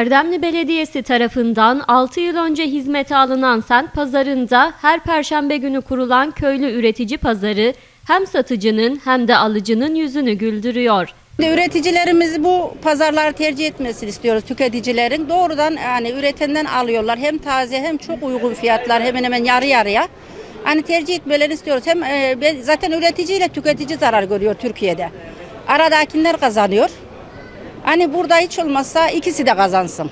Erdemli Belediyesi tarafından 6 yıl önce hizmete alınan semt pazarında her perşembe günü kurulan köylü üretici pazarı hem satıcının hem de alıcının yüzünü güldürüyor. Üreticilerimiz bu pazarları tercih etmesini istiyoruz tüketicilerin. Doğrudan yani üretenden alıyorlar. Hem taze hem çok uygun fiyatlar hemen hemen yarı yarıya. Hani tercih etmelerini istiyoruz. Hem e, zaten üreticiyle tüketici zarar görüyor Türkiye'de. Aradakiler kazanıyor. Hani burada hiç olmazsa ikisi de kazansın.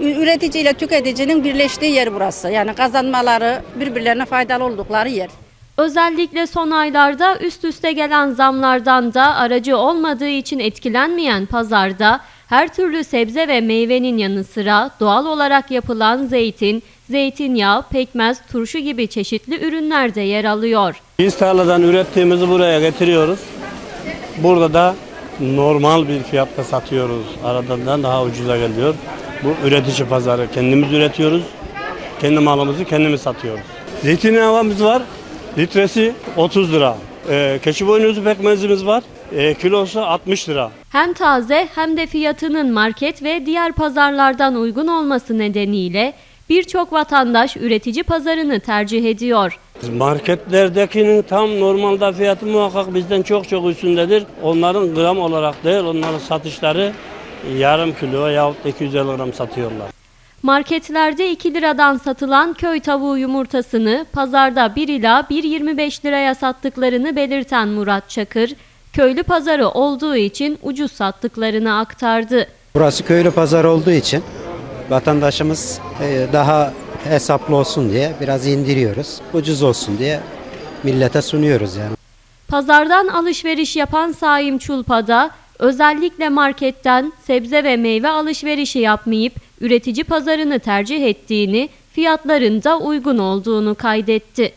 Üretici ile tüketicinin birleştiği yer burası. Yani kazanmaları birbirlerine faydalı oldukları yer. Özellikle son aylarda üst üste gelen zamlardan da aracı olmadığı için etkilenmeyen pazarda her türlü sebze ve meyvenin yanı sıra doğal olarak yapılan zeytin, zeytinyağı, pekmez, turşu gibi çeşitli ürünler de yer alıyor. Biz tarladan ürettiğimizi buraya getiriyoruz. Burada da normal bir fiyatta satıyoruz. Aradan daha ucuza geliyor. Bu üretici pazarı. Kendimiz üretiyoruz. Kendi malımızı kendimiz satıyoruz. Zeytinyağımız var. Litresi 30 lira. Ee, keçi boynuzu pekmezimiz var. Ee, kilosu 60 lira. Hem taze hem de fiyatının market ve diğer pazarlardan uygun olması nedeniyle birçok vatandaş üretici pazarını tercih ediyor. Marketlerdekinin tam normalde fiyatı muhakkak bizden çok çok üstündedir. Onların gram olarak değil, onların satışları yarım kilo yahut da 250 gram satıyorlar. Marketlerde 2 liradan satılan köy tavuğu yumurtasını pazarda 1 ila 1.25 liraya sattıklarını belirten Murat Çakır, köylü pazarı olduğu için ucuz sattıklarını aktardı. Burası köylü pazar olduğu için vatandaşımız e, daha hesaplı olsun diye biraz indiriyoruz. Ucuz olsun diye millete sunuyoruz yani. Pazardan alışveriş yapan Saim Çulpa'da özellikle marketten sebze ve meyve alışverişi yapmayıp üretici pazarını tercih ettiğini, fiyatların da uygun olduğunu kaydetti.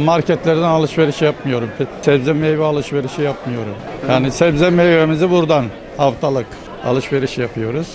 Marketlerden alışveriş yapmıyorum. Sebze meyve alışverişi yapmıyorum. Yani sebze meyvemizi buradan haftalık alışveriş yapıyoruz.